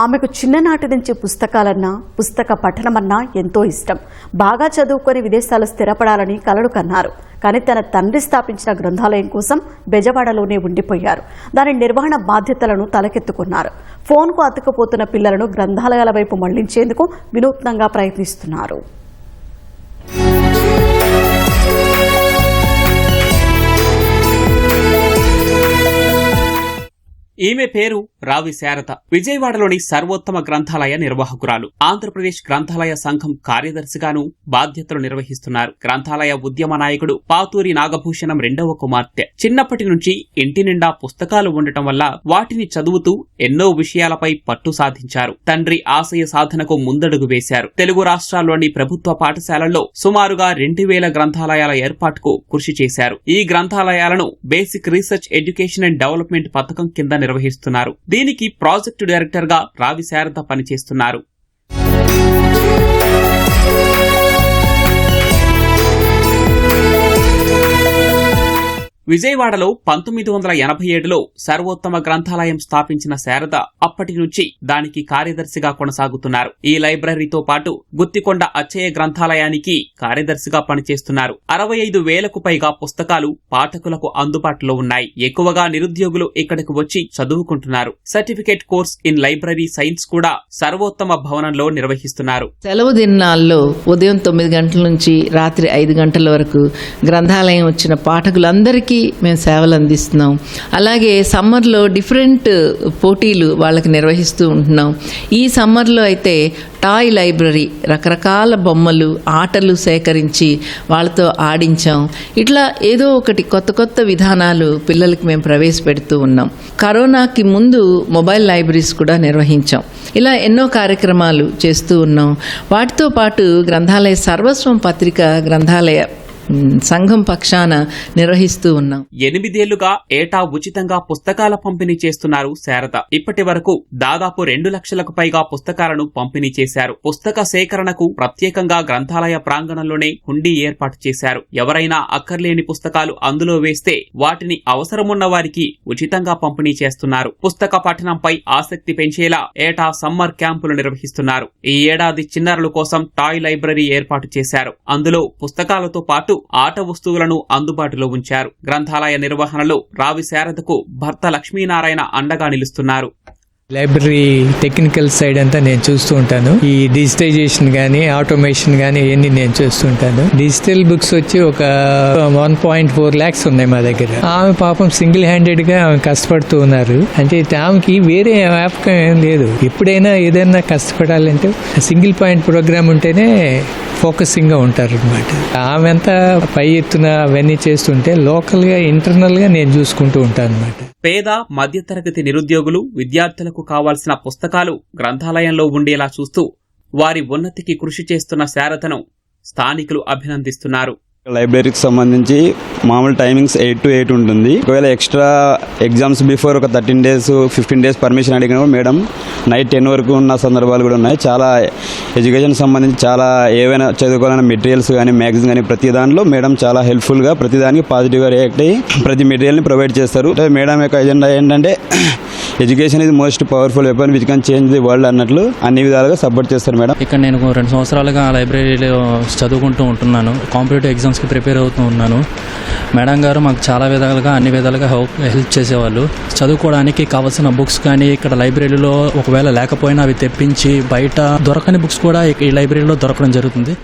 ఆమెకు చిన్ననాటి నుంచి పుస్తకాలన్నా పుస్తక పఠనమన్నా ఎంతో ఇష్టం. బాగా చదువుకొని విదేశాలు స్థిరపడాలని కలలు కన్నారు. కానీ తన తండ్రి స్థాపించిన గ్రంథాలయం కోసం బెజవాడలోనే ఉండిపోయారు. దాని నిర్వహణ బాధ్యతలను తలకెత్తుకున్నారు. ఫోన్కు అతుకుపోతున్న పిల్లలను గ్రంథాలయాల వైపు మళ్ళించేందుకు వినూత్నంగా ప్రయత్నిస్తున్నారు. ఈమె పేరు రావి శారద. విజయవాడలోని సర్వోత్తమ గ్రంథాలయ నిర్వాహకురాలు. ఆంధ్రప్రదేశ్ గ్రంథాలయ సంఘం కార్యదర్శిగాను బాధ్యతలు నిర్వహిస్తున్నారు. గ్రంథాలయ ఉద్యమ నాయకుడు పాతూరి నాగభూషణం రెండవ కుమార్తె. చిన్నప్పటి నుంచి ఇంటి నిండా పుస్తకాలు ఉండటం వల్ల వాటిని చదువుతూ ఎన్నో విషయాలపై పట్టు సాధించారు. తండ్రి ఆశయ సాధనకు ముందడుగు వేశారు. తెలుగు రాష్ట్రాల్లోని ప్రభుత్వ పాఠశాలల్లో సుమారుగా రెండు వేల గ్రంథాలయాల ఏర్పాటుకు కృషి చేశారు. ఈ గ్రంథాలయాలను basic research education and development పథకం కింద నిర్వహిస్తున్నారు. దీనికి ప్రాజెక్టు డైరెక్టర్గా రావి శారద పనిచేస్తున్నారు. విజయవాడలో పంతొమ్మిది వందల ఎనభై ఏడులో సర్వోత్తమ గ్రంథాలయం స్థాపించిన శారద అప్పటి నుంచి దానికి కార్యదర్శిగా కొనసాగుతున్నారు. ఈ లైబ్రరీతో పాటు గుత్తికొండ అచ్చయ్య గ్రంథాలయానికి కార్యదర్శిగా పనిచేస్తున్నారు. అరవై ఐదు వేలకు పైగా పుస్తకాలు పాఠకులకు అందుబాటులో ఉన్నాయి. ఎక్కువగా నిరుద్యోగులు ఇక్కడికి వచ్చి చదువుకుంటున్నారు. Certificate course in library science కూడా సర్వోత్తమ భవనంలో నిర్వహిస్తున్నారు. సెలవు దినాల్లో ఉదయం తొమ్మిది గంటల నుంచి రాత్రి ఐదు గంటల వరకు గ్రంథాలయం వచ్చిన పాఠకులందరికీ మేము సేవలు అందిస్తున్నాం. అలాగే సమ్మర్లో డిఫరెంట్ పోటీలు వాళ్ళకి నిర్వహిస్తూ ఉంటున్నాం. ఈ సమ్మర్లో అయితే టాయ్ లైబ్రరీ రకరకాల బొమ్మలు ఆటలు సేకరించి వాళ్ళతో ఆడించాం. ఇట్లా ఏదో ఒకటి కొత్త కొత్త విధానాలు పిల్లలకి మేము ప్రవేశపెడుతూ ఉన్నాం. కరోనాకి ముందు మొబైల్ లైబ్రరీస్ కూడా నిర్వహించాం. ఇలా ఎన్నో కార్యక్రమాలు చేస్తూ ఉన్నాం. వాటితో పాటు గ్రంథాలయ సర్వస్వం పత్రిక గ్రంథాలయ సంఘం పక్షాన నిర్వహిస్తూ ఉన్నాం. ఎనిమిదేళ్ళుగా ఏటా ఉచితంగా పుస్తకాల పంపిణీ చేస్తున్నారు శారద. ఇప్పటి వరకు దాదాపు రెండు లక్షలకు పైగా పుస్తకాలను పంపిణీ చేశారు. పుస్తక సేకరణకు ప్రత్యేకంగా గ్రంథాలయ ప్రాంగణంలోనే హుండీ ఏర్పాటు చేశారు. ఎవరైనా అక్కర్లేని పుస్తకాలు అందులో వేస్తే వాటిని అవసరమున్న వారికి ఉచితంగా పంపిణీ చేస్తున్నారు. పుస్తక పఠనంపై ఆసక్తి పెంచేలా ఏటా సమ్మర్ క్యాంపులు నిర్వహిస్తున్నారు. ఈ ఏడాది చిన్నారుల కోసం టాయ్ లైబ్రరీ ఏర్పాటు చేశారు. అందులో పుస్తకాలతో పాటు ఆట వస్తువులను అందుబాటులో ఉంచారు. గ్రంథాలయ నిర్వహణలో రావి శారదకు భర్త లక్ష్మీనారాయణ అండగా నిలుస్తున్నారు. లైబ్రరీ టెక్నికల్ సైడ్ అంతా నేను చూస్తూ ఉంటాను. ఈ డిజిటైజేషన్ కానీ ఆటోమేషన్ కానీ ఇవన్నీ నేను చూస్తూ ఉంటాను. డిజిటల్ బుక్స్ వచ్చి ఒక వన్ పాయింట్ ఫోర్ ల్యాక్స్ ఉన్నాయి మా దగ్గర. ఆమె పాపం సింగిల్ హ్యాండెడ్గా ఆమె కష్టపడుతూ ఉన్నారు. అంటే ఆమెకి వేరే వ్యాపకం ఏం లేదు. ఎప్పుడైనా ఏదైనా కష్టపడాలంటే సింగిల్ పాయింట్ ప్రోగ్రామ్ ఉంటేనే ఫోకసింగ్గా ఉంటారు అనమాట ఆమె అంతా పై ఎత్తున అవన్నీ చేస్తుంటే లోకల్గా ఇంటర్నల్గా నేను చూసుకుంటూ ఉంటాను అనమాట పేద మధ్యతరగతి నిరుద్యోగులు విద్యార్థులకు కావాల్సిన పుస్తకాలు గ్రంథాలయంలో ఉండేలా చూస్తూ వారి ఉన్నతికి కృషి చేస్తున్న శారదను స్థానికులు అభినందిస్తున్నారు. లైబ్రరీకి సంబంధించి మామూలు టైమింగ్స్ ఎయిట్ టు ఎయిట్ ఉంటుంది. ఒకవేళ ఎక్స్ట్రా ఎగ్జామ్స్ బిఫోర్ ఒక thirteen days fifteen days permission అడిగిన మేడం నైట్ టెన్ వరకు ఉన్న సందర్భాలు కూడా ఉన్నాయి. చాలా ఎడ్యుకేషన్ సంబంధించి చాలా ఏవైనా చదువుకోవాలన్న మెటీరియల్స్ కానీ మ్యాగజైన్ కానీ ప్రతి దాంట్లో మేడం చాలా హెల్ప్ఫుల్గా ప్రతి దానికి పాజిటివ్గా రియాక్ట్ అయ్యి ప్రతి మెటీరియల్ని ప్రొవైడ్ చేస్తారు. అంటే మేడం యొక్క ఎజెండా ఏంటంటే ఎడ్యుకేషన్ ఇది most powerful weapon which can change the world అన్నట్లు అన్ని విధాలుగా సపోర్ట్ చేస్తారు మేడం. ఇక్కడ నేను రెండు సంవత్సరాలుగా లైబ్రరీలో చదువుకుంటూ ఉంటున్నాను. కాంపిటేటివ్ ఎగ్జామ్స్కి ప్రిపేర్ అవుతూ ఉన్నాను. మేడం గారు మాకు చాలా విధాలుగా అన్ని విధాలుగా హెల్ప్ హెల్ప్ చేసేవాళ్ళు. చదువుకోవడానికి కావాల్సిన బుక్స్ కానీ ఇక్కడ లైబ్రరీలో ఒకవేళ లేకపోయినా అవి తెప్పించి బయట దొరకని బుక్స్ కూడా ఈ లైబ్రరీలో దొరకడం జరుగుతుంది.